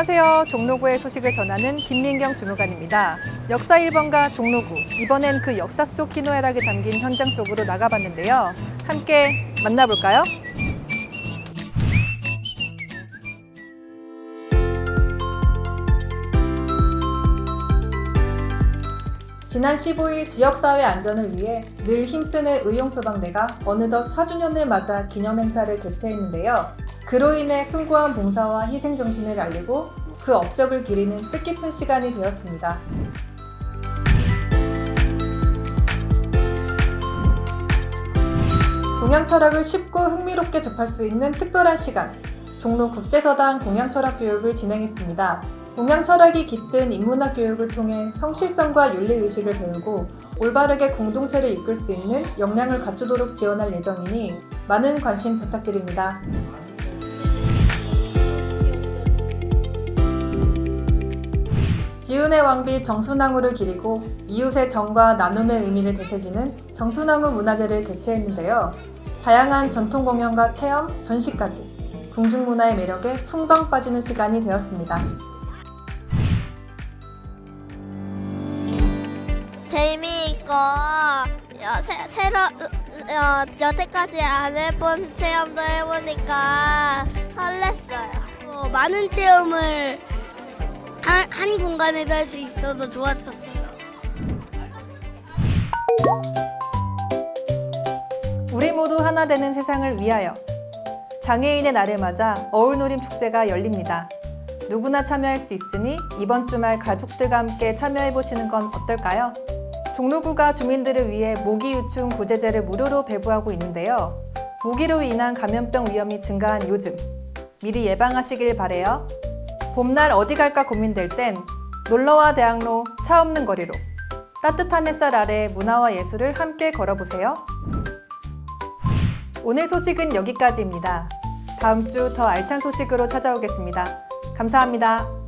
안녕하세요. 종로구의 소식을 전하는 김민경 주무관입니다. 역사 1번가 종로구. 이번엔 그 역사 속 희노애락이 담긴 현장 속으로 나가봤는데요. 함께 만나볼까요? 지난 15일 지역사회 안전을 위해 늘 힘쓰는 의용소방대가 어느덧 4주년을 맞아 기념행사를 개최했는데요. 그로 인해 숭고한 봉사와 희생정신을 알리고 그 업적을 기리는 뜻깊은 시간이 되었습니다. 동양 철학을 쉽고 흥미롭게 접할 수 있는 특별한 시간. 종로 국제서당 동양 철학 교육을 진행했습니다. 동양 철학이 깃든 인문학 교육을 통해 성실성과 윤리의식을 배우고 올바르게 공동체를 이끌 수 있는 역량을 갖추도록 지원할 예정이니 많은 관심 부탁드립니다. 비운의 왕비 정순왕후를 기리고 이웃의 정과 나눔의 의미를 되새기는 정순왕후 문화제를 개최했는데요. 다양한 전통 공연과 체험, 전시까지 궁중문화의 매력에 풍덩 빠지는 시간이 되었습니다. 재미있고 여, 새, 새로 어, 여태까지 안 해본 체험도 해보니까 설렜어요. 어, 많은 체험을 한, 한 공간에서 할 수 있어서 좋았었어요. 우리 모두 하나 되는 세상을 위하여 장애인의 날을 맞아 어울노림 축제가 열립니다. 누구나 참여할 수 있으니 이번 주말 가족들과 함께 참여해 보시는 건 어떨까요? 종로구가 주민들을 위해 모기 유충 구제제를 무료로 배부하고 있는데요. 모기로 인한 감염병 위험이 증가한 요즘 미리 예방하시길 바래요. 봄날 어디 갈까 고민될 땐 놀러와 대학로 차 없는 거리로 따뜻한 햇살 아래 문화와 예술을 함께 걸어보세요. 오늘 소식은 여기까지입니다. 다음 주 더 알찬 소식으로 찾아오겠습니다. 감사합니다.